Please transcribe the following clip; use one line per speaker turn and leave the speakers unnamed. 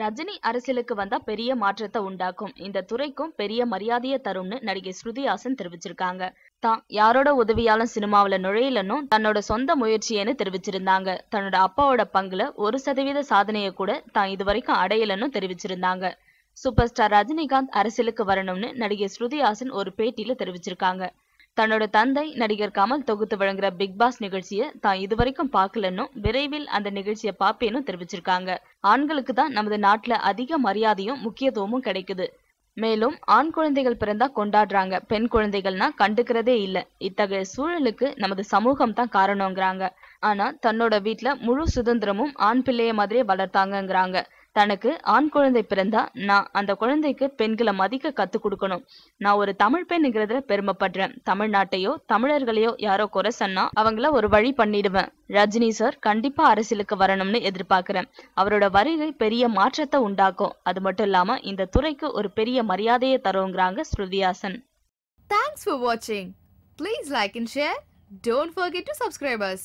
ரஜினி அரசியலுக்கு வந்தா பெரிய மாற்றத்தை உண்டாக்கும். இந்த துறைக்கும் பெரிய மரியாதையை தரும்னு நடிகை ஸ்ருதி ஹாசன் தெரிவிச்சிருக்காங்க. தான் யாரோட உதவியாலும் சினிமாவில நுழையலன்னு தன்னோட சொந்த முயற்சியேன்னு தெரிவிச்சிருந்தாங்க. தன்னோட அப்பாவோட பங்குல ஒரு சதவீத சாதனையை கூட தான் இதுவரைக்கும் அடையலன்னு தெரிவிச்சிருந்தாங்க. சூப்பர் ஸ்டார் ரஜினிகாந்த் அரசியலுக்கு வரணும்னு நடிகை ஸ்ருதி ஹாசன் ஒரு பேட்டியில தெரிவிச்சிருக்காங்க. தன்னோட தந்தை நடிகர் கமல் தொகுத்து வழங்குற பிக் பாஸ் நிகழ்ச்சியை தான் இதுவரைக்கும் பார்க்கலன்னும் விரைவில் அந்த நிகழ்ச்சியை பார்ப்பேன்னு தெரிவிச்சிருக்காங்க. ஆண்களுக்கு தான் நமது நாட்டுல அதிக மரியாதையும் முக்கியத்துவமும் கிடைக்குது. மேலும் ஆண் குழந்தைகள் பிறந்தா கொண்டாடுறாங்க. பெண் குழந்தைகள்னா கண்டுக்கிறதே இல்ல. இத்தகைய சூழலுக்கு நமது சமூகம் தான் காரணங்கிறாங்க ஆனா தன்னோட வீட்ல முழு சுதந்திரமும் ஆண் பிள்ளைய மாதிரியே வளர்த்தாங்கங்கிறாங்க. தனக்கு ஆண் குழந்தை பிறந்தா நான் அந்த குழந்தைக்கு பெண்களை மதிக்க கத்து கொடுக்கணும் நான் ஒரு தமிழ் பெண்ணுங்கிறதுல பெருமைப்படுறேன் தமிழ்நாட்டையோ தமிழர்களையோ யாரோ குறை சொன்னா அவங்கள ஒரு வழி பண்ணிடுவேன் ரஜினி சார் கண்டிப்பா அரசியலுக்கு வரணும்னு எதிர்பார்க்கிறேன் அவரோட வருகை பெரிய மாற்றத்தை உண்டாக்கும் அது மட்டும் இல்லாம இந்த துறைக்கு ஒரு பெரிய மரியாதையை தருங்கிறாங்க Shruti Haasan
Thanks for watching. Please like and share. Don't forget to subscribe us.